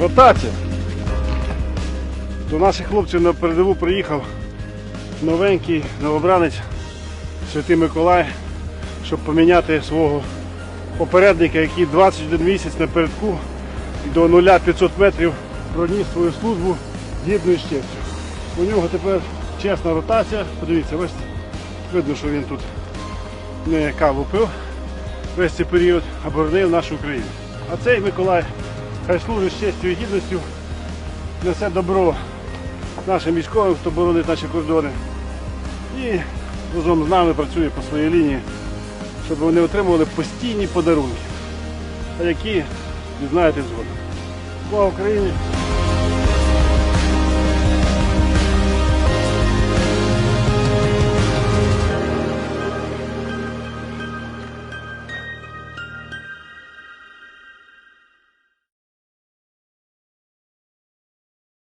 Ротація. До наших хлопців на передову приїхав новенький новобранець Святий Миколай, щоб поміняти свого попередника, який 21 місяць напередку до 0,500 метрів проніс свою службу гідною з честю. У нього тепер чесна ротація. Подивіться, ось видно, що він тут не каву пив весь цей період, а боронив нашу Україну. А цей Миколай хай служить з честю і гідністю, несе добро нашим військовим, хто боронить наші кордони. І разом з нами працює по своїй лінії, щоб вони отримували постійні подарунки, які знаєте, згодом. Слава Україні!